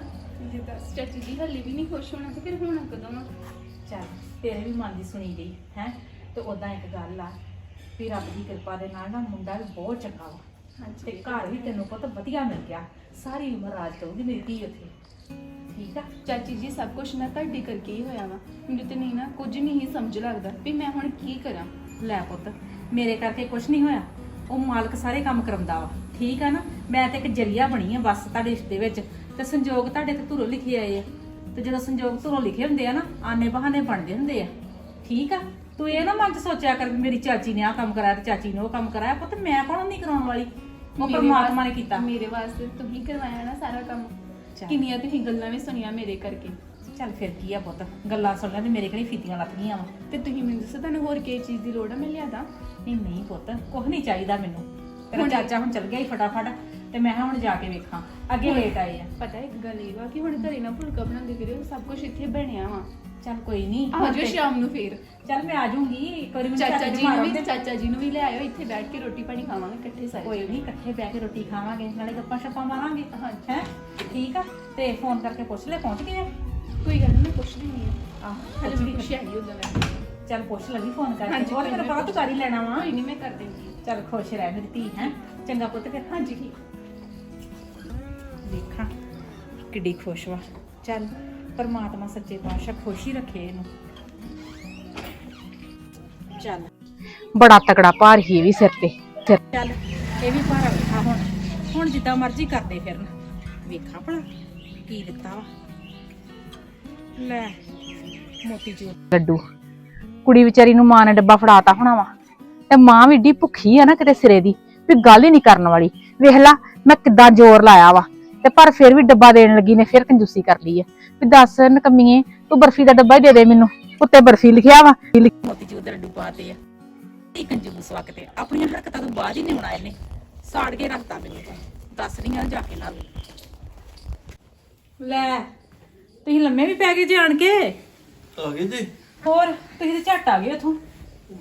ਜੇ ਦੱਸ ਚਾਚੀ ਜੀ ਹੱਲੇ ਵੀ ਨਹੀਂ ਖੁਸ਼ ਹੋਣਾ ਤੇ ਫਿਰ ਹੋਣਾ ਕਦੋਂ ਆ? ਚੱਲ ਤੇਰੇ ਵੀ ਮਨ ਦੀ ਸੁਣੀ ਗਈ ਹੈ? ਤੇ ਉਦਾਂ ਇੱਕ ਗੱਲ ਆ ਵੀ ਰੱਬ ਦੀ ਕਿਰਪਾ ਦੇ ਨਾਲ ਨਾ ਮੁੰਡਾ ਵੀ ਬਹੁਤ ਚੰਗਾ ਵਾ। ਤੇ ਘਰ ਵੀ ਤੈਨੂੰ ਪਤਾ ਵਧੀਆ ਮਿਲ ਗਿਆ। ਸਾਰੀ ਉਮਰ ਰਾਜ ਕਰੂਗੀ ਮੇਰੀ ਧੀ ਉੱਥੇ। ਠੀਕ ਆ? ਚਾਚੀ ਜੀ ਸਭ ਕੁਝ ਨਾ ਤੁਹਾਡੇ ਕਰਕੇ ਹੀ ਹੋਇਆ ਵਾ। ਮੈਨੂੰ ਤੇ ਨਹੀਂ ਨਾ ਕੁਝ ਨਹੀਂ ਸਮਝ ਲੱਗਦਾ ਵੀ ਮੈਂ ਹੁਣ ਕੀ ਕਰਾਂ। ਲੈ ਪੁੱਤ ਮੇਰੇ ਕਰਕੇ ਕੁਝ ਨਹੀਂ ਹੋਇਆ। ਉਹ ਮਾਲਕ ਸਾਰੇ ਕੰਮ ਕਰਾਉਂਦਾ ਵਾ। ਠੀਕ ਆ ਨਾ? ਮੈਂ ਤੇ ਇੱਕ ਜਰੀਆ ਬਣੀ ਆ ਬਸ ਤੁਹਾਡੇ ਰਿਸ਼ਤੇ ਵਿੱਚ। ਤੇ ਸੰਜੋਗ ਤੁਹਾਡੇ ਤੇ ਧੁਰੋਂ ਲਿਖੇ ਆਏ ਆ। ਤੇ ਜਦੋਂ ਸੰਜੋਗ ਧੁਰੋਂ ਲਿਖੇ ਹੁੰਦੇ ਆ ਨਾ ਆਨੇ ਬਹਾਨੇ ਬਣਦੇ ਹੁੰਦੇ ਆ। ਠੀਕ ਆ? ਤੂੰ ਇਹ ਨਾ ਮਨ ਚ ਸੋਚਿਆ ਕਰ ਵੀ ਮੇਰੀ ਚਾਚੀ ਨੇ ਆਹ ਕੰਮ ਕਰਾਇਆ ਤੇ ਚਾਚੀ ਨੇ ਉਹ ਕੰਮ ਕਰਾਇਆ। ਪੁੱਤ ਮੈਂ ਕੌਣ ਨਹੀਂ ਕਰਾਉਣ ਵਾਲੀ? ਉਹ ਮੇਰੇ ਪਰਮਾਤਮਾ ਨੇ ਕੀਤਾ। ਮੇਰੇ ਵਾਸਤੇ ਤੁਸੀਂ ਕਰਵਾਇਆ ਨਾ ਸਾਰਾ ਕੰਮ। ਚੱਲ। ਕਿੰਨੀਆਂ ਤੁਸੀਂ ਗੱਲਾਂ ਵੀ ਸੁਣੀਆਂ ਮੇਰੇ ਕਰਕੇ? ਚੱਲ ਫਿਰ ਕੀ ਆ ਪੁੱਤ ਗੱਲਾਂ ਸੁਣ ਲੈ ਤੇ ਮੇਰੇ ਕਿਹੜੀ ਫੀਤੀਆਂ ਲੱਗ ਗਈਆਂ ਵਾ। ਤੇ ਤੁਸੀਂ ਮੈਨੂੰ ਦੱਸੋ ਤੁਹਾਨੂੰ ਹੋਰ ਕੀ ਚੀਜ਼ ਦੀ ਲੋੜ ਆ ਮੈਂ ਲਿਆਦਾ? ਨਹੀਂ ਨਹੀਂ ਪੁੱਤ ਕੁਝ ਨਹੀਂ ਚਾਹੀਦਾ ਮੈਨੂੰ। ਤੇਰਾ ਹੁਣ- ਚਾਚਾ ਹੁਣ ਚੱਲ ਗਿਆ ਹੀ ਫਟਾਫਟ ਤੇ ਮੈਂ ਕਿਹਾ ਹੁਣ ਜਾ ਕੇ ਵੇਖਾਂ। ਅੱਗੇ ਲੇਟ ਆਏ ਆ। ਪਤਾ ਇੱਕ ਗੱਲ ਇਹ ਵਾ ਕਿ ਹੁਣ ਘਰੇ ਨਾ ਫੁਲਕਾ ਬਣਾਉਂਦੇ ਫਿਰਿਓ ਸਭ ਕੁਝ ਇੱਥੇ ਬਣਿਆ ਵਾ। ਚੱਲ ਕੋਈ ਨਹੀਂ ਆ ਜਾਓ ਸ਼ਾਮ ਨੂੰ ਫੇਰ। ਚੱਲ ਮੈਂ ਆ ਜਾਊਂਗੀ ਇੱਕ ਵਾਰੀ ਮੈਨੂੰ ਚਾਚਾ ਜੀ ਨੂੰ ਵੀ ਤੇ- ਚਾਚਾ ਜੀ ਨੂੰ ਵੀ ਲੈ ਆਇਓ ਇੱਥੇ ਬੈਠ ਕੇ ਰੋਟੀ ਪਾਣੀ ਖਾਵਾਂਗੇ ਇਕੱਠੇ ਸਾਰੇ ਕੋਈ ਨਹੀਂ ਇਕੱਠੇ ਬਹਿ ਕੇ ਰੋਟੀ ਖਾਵਾਂਗੇ ਨਾਲੇ ਗੱਪਾਂ ਛੱਪਾਂ ਮਾਰਾਂਗੇ। ਹੈ? ਠੀਕ ਆ ਤੇ ਫੋਨ ਕਰਕੇ ਪੁੱਛ ਲੈ ਪਹੁੰਚ ਗਏ ਆ? ਕੋਈ ਗੱਲ ਨਹੀਂ ਪੁੱਛ ਹਾਂ। ਆਹ ਹਲੇ ਵੀ ਆਈ ਉਦੋਂ ਮੈਂ ਚੱਲ ਪੁੱਛ ਲੱਗੀ ਫੋਨ ਕਰਕੇ। ਹੋਰ ਪਤਾ ਤੂੰ ਕਰ ਹੀ ਲੈਣਾ ਵਾ। ਕੋਈ ਨਹੀਂ ਮੈਂ ਕਰ ਦਿੰਦੀ ਹਾਂ। ਚੱਲ ਖੁਸ਼ ਰਹਿ ਮੇਰੀ ਧੀ ਹੈ? ਚੰਗਾ ਪੁੱਤ ਫਿਰ। ਹਾਂਜੀ ਠੀਕ। ਵੇਖਾਂ ਕਿੱਡੀ ਖੁਸ਼ ਵਾ। ਚੱਲ। ਪਰਮਾਤਮਾ ਸੱਚੇ ਪਾਤਸ਼ਾਹ ਖੁਸ਼ ਹੀ ਰੱਖੇ ਇਹਨੂੰ। ਚੱਲ। ਬੜਾ ਤਕੜਾ ਭਾਰ ਹੀ ਇਹ ਵੀ ਸਿਰ ਤੇ ਚੱਲ ਇਹ ਵੀ ਭਾਰਾ ਵੇਖਾ ਹੁਣ। ਹੁਣ ਜਿੱਦਾਂ ਮਰਜ਼ੀ ਕਰਦੇ ਫਿਰਨ। ਵੇਖਾ ਭਲਾ ਕੀ ਦਿੱਤਾ ਵਾ। ਲੈ ਮੋਤੀ ਚੂਰ ਲੱਡੂ। ਕੁੜੀ ਵਿਚਾਰੀ ਨੂੰ ਮਾਂ ਨੇ ਡੱਬਾ ਫੜਾਤਾ ਹੋਣਾ ਵਾ। ਤੇ ਮਾਂ ਵੀ ਢੀ ਭੁੱਖੀ ਆ ਨਾ ਕਿਤੇ ਸਿਰੇ ਦੀ ਵੀ ਗੱਲ ਹੀ ਨਹੀਂ ਕਰਨ ਵਾਲੀ। ਵੇਖ ਲਾ ਮੈਂ ਕਿੱਦਾਂ ਜ਼ੋਰ ਲਾਇਆ ਵਾ। ਤੇ ਪਰ ਫਿਰ ਵੀ ਡੱਬਾ ਦੇਣ ਲੱਗੀ ਨੇ ਫਿਰ ਕੰਜੂਸੀ ਕਰ ਲਈ ਹੈ ਵੀ ਦੱਸ ਨਕਮੀਏ ਤੂੰ ਬਰਫੀ ਦਾ ਡੱਬਾ ਹੀ ਦੇ ਦੇ ਮੈਨੂੰ। ਉੱਤੇ ਬਰਫੀ ਲਿਖਿਆ ਵਾ। ਮੋਤੀ ਚੂਰ ਦੇ ਲੱਡੂ ਪਾਤੇ ਆ। ਇਹ ਕੰਜੂਸ ਵਕਤੇ ਆਪਣੀਆਂ ਹਰਕਤਾਂ ਤੋਂ ਬਾਅਦ ਹੀ ਨਹੀਂ ਹੋਣਾ ਇਹਨੇ ਸਾੜ ਕੇ ਰੱਖਤਾ ਮੈਨੂੰ ਤਾਂ। ਦੱਸ ਨਹੀਂ ਆ ਜਾ ਕੇ ਨਾਲ ਲੈ ਤੁਸੀਂ ਲੰਮੇ ਵੀ ਪੈ ਗਏ ਜਾਣ ਕੇ। ਆ ਗਏ ਜੀ। ਹੋਰ ਤੁਸੀਂ ਤੇ ਝੱਟ ਆ ਗਏ ਉਥੋਂ।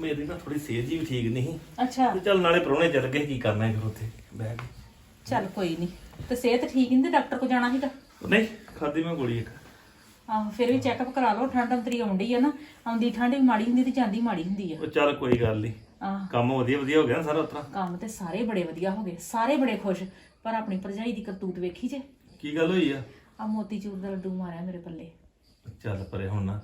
ਮੇਰੀ ਨਾ ਥੋੜੀ ਸਿਹਤ ਜੀ ਵੀ ਠੀਕ ਨਹੀਂ ਅੱਛਾ। ਤੇ ਚੱਲ ਨਾਲੇ ਪ੍ਰਾਹੁਣੇ ਚੱਲ ਗਏ ਕੀ ਕਰਨਾ ਹੈ ਫਿਰ ਉੱਥੇ? ਬਹਿ ਕੇ ਚੱਲ ਕੋਈ ਨਹੀਂ। ਤੇ ਸਿਹਤ ਠੀਕ ਨਹੀਂ ਤੇ ਡਾਕਟਰ ਕੋ ਜਾਣਾ ਸੀਗਾ? ਨਹੀਂ ਖਾਦੀ ਮੈਂ ਗੋਲੀ ਇੱਕ। ਆਹੋ ਫਿਰ ਵੀ ਚੈੱਕਅਪ ਕਰਾ ਲਓ ਠੰਡ ਅੰਤਰੀ ਆਉਂਦੀ ਆ ਨਾ ਆਉਂਦੀ ਠੰਡ ਵੀ ਮਾੜੀ ਹੁੰਦੀ ਤੇ ਜਾਂਦੀ ਮਾੜੀ ਹੁੰਦੀ ਆ। ਉਹ ਚੱਲ ਕੋਈ ਗੱਲ ਨਹੀਂ। ਆਹ। ਕੰਮ ਵਧੀਆ ਵਧੀਆ ਹੋ ਗਿਆ ਨਾ ਸਾਰਾ ਉਤਰਾ? ਕੰਮ ਤੇ ਸਾਰੇ ਬੜੇ ਵਧੀਆ ਹੋ ਗਏ ਸਾਰੇ ਬੜੇ ਖੁਸ਼ ਪਰ ਆਪਣੀ ਭਰਜਾਈ ਦੀ ਕਰਤੂਤ ਵੇਖੀ ਜੇ। ਕੀ ਗੱਲ ਹੋਈ ਆ? ਆ ਮੋਤੀ ਚੂਰ ਦਾ ਲੱਡੂ ਮਾਰਿਆ ਮੇਰੇ ਪੱਲੇ। ਚੱਲ ਪਰੇ ਹੁਣ ਨਾ।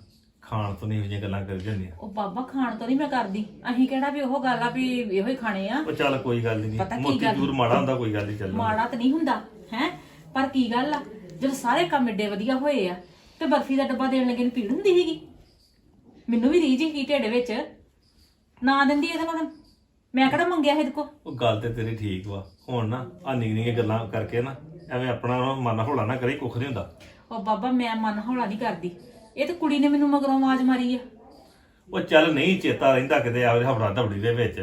ਖਾਣ ਤੋਂ ਨਹੀਂ ਜਿਹੀਆਂ ਗੱਲਾਂ ਕਰੀ ਜਾਂਦੀਆਂ। ਉਹ ਬਾਬਾ ਖਾਣ ਤੋਂ ਨਹੀਂ ਮੈਂ ਕਰਦੀ। ਅਹੀਂ ਕਿਹੜਾ ਵੀ ਉਹ ਗੱਲ ਆ ਵੀ ਇਹੋ ਹੀ ਖਾਣੇ ਆ। ਉਹ ਚੱਲ ਕੋਈ ਗੱਲ ਨਹੀਂ ਕੀ ਮੋਤੀ ਗੱਲ? ਦੂਰ ਮਾੜਾ ਹੁੰਦਾ ਕੋਈ ਗੱਲ ਨਹੀਂ ਚੱਲ। ਮਾੜਾ ਤਾਂ ਨਹੀਂ ਹੁੰਦਾ ਹੈ? ਪਰ ਕੀ ਗੱਲ ਆ? ਜਦੋਂ ਸਾਰੇ ਕੰਮ ਏਡੇ ਵਧੀਆ ਹੋਏ ਆ ਤੇ ਬਰਫੀ ਦਾ ਡੱਬਾ ਦੇਣ ਲੱਗੇ ਨੂੰ ਪੀੜ ਹੁੰਦੀ ਸੀਗੀ। ਮੈਨੂੰ ਵੀ ਰੀਝ ਹੀ ਢਿੱਡ ਵਿੱਚ। ਨਾ ਦਿੰਦੀ ਇਹਦੇ ਨਾਲ। ਮੈਂ ਕਿਹੜਾ ਮੰਗਿਆ ਇਹਦੇ ਕੋ ਉਹ ਗੱਲ ਤੇ ਤੇਰੀ ਠੀਕ ਵਾ। ਹੁਣ ਨਾ ਆ ਨਿਗਨੀਆਂ ਗੱਲਾਂ ਕਰਕੇ ਨਾ ਐਵੇਂ ਆਪਣਾ ਨਾ ਮਨ ਹੌਲਾ ਨਾ ਕਰੀ ਕੁੱਖ ਨਹੀਂ ਹੁੰਦਾ। ਉਹ ਬਾਬਾ ਮੈਂ ਮਨ ਹੌਲਾ ਨਹੀਂ ਕਰਦੀ। ਇਹ ਤਾਂ ਕੁੜੀ ਨੇ ਮੈਨੂੰ ਮਗਰੋਂ ਆਵਾਜ਼ ਮਾਰੀ ਆ। ਉਹ ਚੱਲ ਨਹੀਂ ਚੇਤਾ ਰਹਿੰਦਾ ਕਿਤੇ ਆਵੇ ਹਫੜਾ ਦਬੜੀ ਦੇ ਵਿੱਚ।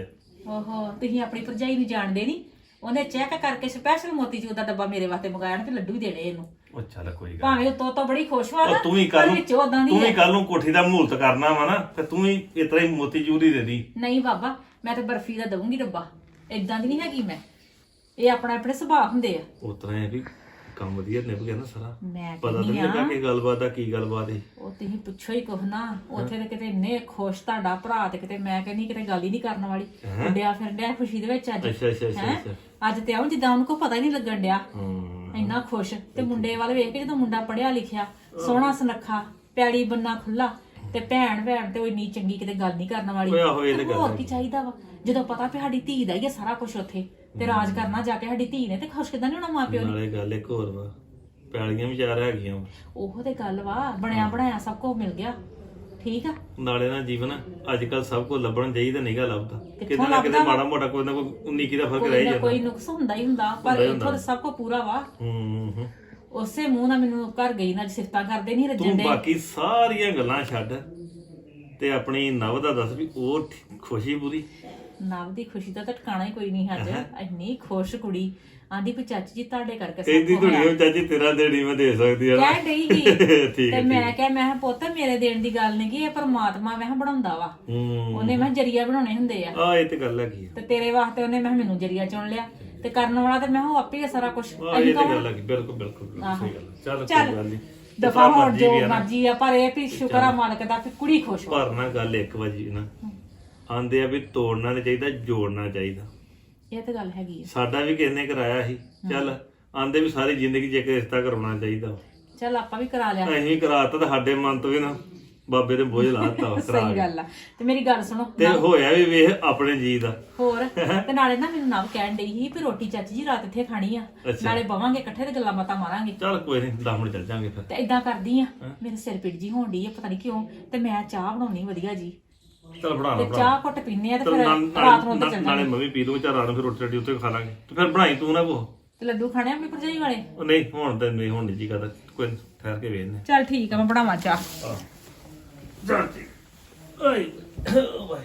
ਓਹੋ ਤੁਸੀਂ ਆਪਣੀ ਭਰਜਾਈ ਨੂੰ ਜਾਣਦੇ ਨਹੀਂ। ਉਹਨੇ ਚੈੱਕ ਕਰਕੇ ਸਪੈਸ਼ਲ ਮੋਤੀਚੂਰ ਦਾ ਡੱਬਾ ਮੇਰੇ ਵਾਸਤੇ ਮੰਗਾਇਆ ਨਾ ਤੇ ਲੱਡੂ ਹੀ ਦੇਣੇ ਇਹਨੂੰ। ਉਹ ਚੱਲ ਕੋਈ ਗੱਲ ਭਾਵੇਂ ਉਹ ਤੋਂ ਬੜੀ ਖੁਸ਼ ਵਾ ਉਹ ਨਾ ਤੂੰ ਹੀ ਪਰ ਕੱਲ ਨੂੰ ਵਿੱਚੋਂ ਓਦਾਂ ਦੀ ਤੂੰ ਹੀ ਹੈ। ਕੱਲ ਨੂੰ ਕੋਠੀ ਦਾ ਮਹੂਰਤ ਕਰਨਾ ਵਾ ਨਾ ਤੇ ਤੂੰ ਹੀ ਇਤਰਾ ਹੀ ਮੋਤੀ ਜੂਰੀ ਦੇ ਦੀ। ਨਹੀਂ ਬਾਬਾ ਮੈਂ ਤਾਂ ਬਰਫੀ ਦਾ ਦਊਂਗੀ ਡੱਬਾ। ਇਦਾਂ ਦੀ ਨਹੀਂ ਹੈਗੀ ਮੈਂ। ਇਹ ਆਪਣਾ ਆਪਣੇ ਸੁਭਾਅ ਹੁੰਦੇ ਆ। ਉਤਰਾ ਹੈ ਵੀ ਕੰਮ ਵਧੀਆ ਨਿਭ ਗਿਆ ਨਾ ਸਾਰਾ। ਮੈਂ ਪਤਾ ਤਾਂ ਕਹਿੰਦੀ ਨਹੀਂ ਲੱਗਾ ਆ ਕਿ ਗੱਲਬਾਤ ਦਾ ਕੀ ਗੱਲਬਾਤ ਹੈ ਉਹ ਤੁਸੀਂ ਪੁੱਛੋ ਹੀ ਕੁਛ ਨਾ। ਉੱਥੇ ਤੇ ਕਿਤੇ ਇੰਨੇ ਖੁਸ਼ ਤੁਹਾਡਾ ਭਰਾ ਤੇ ਕਿਤੇ ਮੈਂ ਕਹਿੰਦੀ ਕਿਤੇ ਗੱਲ ਹੀ ਨਹੀਂ ਕਰਨ ਵਾਲੀ। ਉੱਡਿਆ ਫਿਰਦਿਆ ਖੁਸ਼ੀ ਦੇ ਵਿੱਚ ਅੱਜ। ਅੱਛਾ ਅੱਛਾ ਅੱਛਾ ਹੈਂ? ਅੱਛਾ। ਅੱਜ ਤੇ ਆਉਂ ਜਿੱਦਾਂ ਉਹਨੂੰ ਕੋ ਪਤਾ ਹੀ ਨਹੀਂ ਲੱਗਣ ਡਿਆ। ਹੂੰ। ਇੰਨਾ ਖੁਸ਼। ਤੇ ਮੁੰਡੇ ਵੱਲ ਵੇਖ ਕੇ ਜਦੋਂ ਮੁੰਡਾ ਪੜਿਆ ਲਿਖਿਆ ਸੋਹਣਾ ਸੁਨੱਖਾ ਪਿਆਲੀ ਬੰਨਾ ਖੁੱਲਾ ਤੇ ਭੈਣ ਭੈਣ ਤੇ ਉਹ ਇੰਨੀ ਚੰਗੀ ਕਿਤੇ ਗੱਲ ਨਹੀਂ ਕਰਨ ਵਾਲੀ। ਓਏ ਆਹੋ ਇਹ ਤੇ ਗੱਲ ਹੋਰ। ਕੀ ਚਾਹੀਦਾ ਵਾ? ਜਦੋਂ ਪਤਾ ਵੀ ਸਾਡੀ ਧੀ ਦਾ ਹੀ ਆ ਸਾਰਾ ਕੁਝ ਉੱਥੇ। ਤੇ ਰਾਜ ਕਰਨਾ ਜਾ ਕੇ ਸਾਡੀ ਧੀ ਨੇ ਤੇ ਖੁਸ਼ ਕਿਦਾਂ ਨਹੀਂ ਹੋਣਾ ਮਾਪਿਓ ਨੇ? ਨਾਲੇ ਗੱਲ ਇੱਕ ਹੋਰ ਵਾ ਪੈਲੀਆਂ ਵਿਚਾਰ ਹੈਗੀਆਂ ਵਾਂ। ਉਹ ਤੇ ਗੱਲ ਵਾ ਬਣਿਆ ਬਣਾਇਆ ਸਭ ਕੁਝ ਮਿਲ ਗਿਆ ਠੀਕ ਆ? ਨਾਲੇ ਨਾ ਜੀਵਨ ਅੱਜ ਕੱਲ ਸਭ ਕੁਝ ਲੱਭਣ ਚਾਹੀਦਾ ਨਹੀਂਗਾ ਲੱਭਦਾ। ਕਿਤੇ ਨਾ ਕਿਤੇ? ਮਾੜਾ ਮੋਟਾ ਕੋਈ ਨਾ ਕੋਈ 19 ਕੀ ਦਾ ਫ਼ਰਕ ਰਹਿ ਨਾ ਜਾਂਦਾ। ਕੋਈ ਨੁਕਸ ਹੁੰਦਾ ਹੀ ਹੁੰਦਾ ਪਰ ਇੱਥੋਂ ਤਾਂ ਸਭ ਕੁਝ ਪੂਰਾ ਵਾ। ਹੂੰ ਹੂੰ ਉਸੇ ਮੂੰਹ ਨਾਲ ਮੈਨੂੰ ਘਰ ਗਈ ਨਾ ਸਿਫਤਾਂ ਕਰਦੇ ਨਹੀਂ ਰੱਜਣ ਤੂੰ ਦੇ ਬਾਕੀ ਸਾਰੀਆਂ ਗੱਲਾਂ ਛੱਡ ਤੇ ਆਪਣੀ ਨਵ ਦਾ ਦੱਸ ਵੀ ਉਹ ਠ- ਖੁਸ਼ੀ ਪੂਰੀ। ਨਵ ਦੀ ਖੁਸ਼ੀ ਦਾ ਤਾਂ ਟਿਕਾਣਾ ਹੀ ਕੋਈ ਨਹੀਂ ਅੱਜ ਇੰਨੀ ਖੁਸ਼ ਕੁੜੀ। ਆਂਦੀ ਵੀ ਚਾਚੀ ਜੀ ਤੁਹਾਡੇ ਕਰਕੇ ਸਭ ਕਹਿੰਦੀ ਕੁਝ ਧੁਣੀ ਹੋਇਆ। ਉਹ ਚਾਚੀ ਤੇਰਾ ਦੇਣੀ ਮੈਂ ਦੇ ਸਕਦੀ ਆ। ਕਹਿ ਸੀ ਠੀਕ ਤੇ ਹੈ। ਮੈਂ ਕਿਹਾ ਮੈਂ ਕਿਹਾ ਪੁੱਤ ਮੇਰੇ ਦੇਣ ਦੀ ਗੱਲ ਨਹੀਂ ਕਿ ਇਹ ਪਰਮਾਤਮਾ ਮੈਂ ਬਣਾਉਂਦਾ ਵਾ। ਹੂੰ। ਉਹਨੇ ਮੈਂ ਜਰੀਆ ਬਣਾਉਣੇ ਹੁੰਦੇ ਆ। ਆ ਇਹ ਤੇ ਗੱਲ ਹੈਗੀ ਤੇ ਤੇਰੇ ਵਾਸਤੇ ਉਹਨੇ ਮੈਂ ਮੈਨੂੰ ਜਰੀਆ ਚੁਣ ਲਿਆ। ਤੇ ਕਰਨ ਵਾਲਾ ਤੇ ਮੈਂ ਉਹ ਆਪੇ ਹੀ ਸਾਰਾ ਕੁਝ ਇਹ ਤੇ ਗੱਲ ਹੈ ਬਿਲਕੁਲ ਬਿਲਕੁਲ ਬਿਲਕੁਲ ਸਹੀ ਗੱਲ ਹੈ। ਚੱਲ ਚੱਲ। ਕੋਈ ਗੱਲ ਨਹੀਂ ਦਫਾ ਹੋਣ ਜੋ ਮਰਜ਼ੀ ਆ ਪਰ ਇਹ ਵੀ ਸ਼ੁਕਰ ਆ ਮਾਲਕ ਦਾ ਵੀ ਕੁੜੀ ਖੁਸ਼ ਹੋ ਪਰ ਨਾ ਗੱਲ ਇੱਕ ਵਜੀ ਨਾ। ਆਂਦੇ ਆ ਵੀ ਤੋੜਨਾ ਨਹੀਂ ਚਾਹੀਦਾ ਜੋੜਨਾ ਚਾਹੀਦਾ। ਇਹ ਤੇ ਗੱਲ ਹੈਗੀ ਆ। ਸਾਡਾ ਵੀ ਕਿਸੇ ਨੇ ਕਰਾਇਆ ਸੀ। ਚੱਲ ਆਂਦੇ ਵੀ ਸਾਰੀ ਜ਼ਿੰਦਗੀ 'ਚ ਇੱਕ ਰਿਸ਼ਤਾ ਕਰਾਉਣਾ ਚਾਹੀਦਾ। ਚੱਲ ਆਪਾਂ ਵੀ ਕਰਾ ਲਿਆ। ਅਸੀਂ ਕਰਾਤਾ ਤਾਂ ਸਾਡੇ ਮਨ ਤੋਂ ਵੀ ਨਾ ਬਾਬੇ ਨੇ ਬੋਝ ਲਾਤਾ ਕਰਾ ਸਹੀ ਕੇ। ਗੱਲ ਆ। ਤੇ ਮੇਰੀ ਗੱਲ ਸੁਣੋ ਤੇ ਹੋਇਆ ਵੀ ਵੇਖ ਆਪਣੇ ਜੀ ਦਾ। ਹੋਰ ਤੇ ਨਾਲੇ ਨਾ ਮੈਨੂੰ ਨਵ ਕਹਿਣ ਡਈ ਸੀ ਵੀ ਰੋਟੀ ਚਾਚੀ ਜੀ ਰਾਤ ਇੱਥੇ ਖਾਣੀ ਆ। ਅੱਛਾ। ਨਾਲੇ ਬਵਾਂਗੇ ਇਕੱਠੇ ਤੇ ਗੱਲਾਂ ਬਾਤਾਂ ਮਾਰਾਂਗੇ। ਚੱਲ ਕੋਈ ਨਹੀਂ 10 ਮਿੰਟ ਚੱਲ ਜਾਾਂਗੇ ਫਿਰ। ਤੇ ਇਦਾਂ ਕਰਦੀ ਆ ਮੇਰੇ ਸਿਰ ਪੀੜ ਜੀ ਹੋਣ ਡਈ ਆ ਪਤਾ ਨਹੀਂ ਕਿਉਂ ਤੇ ਮੈਂ ਚਾਹ ਬਣਾਉਣੀ ਵਧੀਆ ਜੀ। ਚਲ ਬਣਾ ਲਾ ਚਾਹ ਘੁੱਟ ਪੀਨੇ ਆ ਤੇ ਫਿਰ ਰਾਤ ਨੂੰ ਉੱਧਰ ਨਾਲੇ ਜਾਂਦੇ ਮੰਮੀ ਪੀ ਦੂੰ ਚਾਰ ਰਾਤ ਨੂੰ ਫਿਰ ਰੋਟੀ ਰੋਟੀ ਉੱਥੇ ਖਾ ਲਾਂਗੇ। ਤੇ ਫਿਰ ਬਣਾਈ ਤੂੰ ਨਾ ਕੋ ਤੇ ਲੱਡੂ ਖਾਣੇ ਆ ਆਪਣੀ ਭਰਜਾਈ ਵਾਲੇ? ਉਹ ਨਹੀਂ ਹੁਣ ਤਾਂ ਨਹੀਂ ਹੁਣ ਨਹੀਂ ਜੀ ਕਰਦਾ। ਕੋਈ ਠਹਿਰ ਕੇ ਵੇਖਨੇ ਚੱਲ ਠੀਕ ਆ ਮੈਂ ਬਣਾਵਾਂ ਚਾਹ। ਆਹ। ਚੱਲ ਜੀ। ਓਏ ਓਏ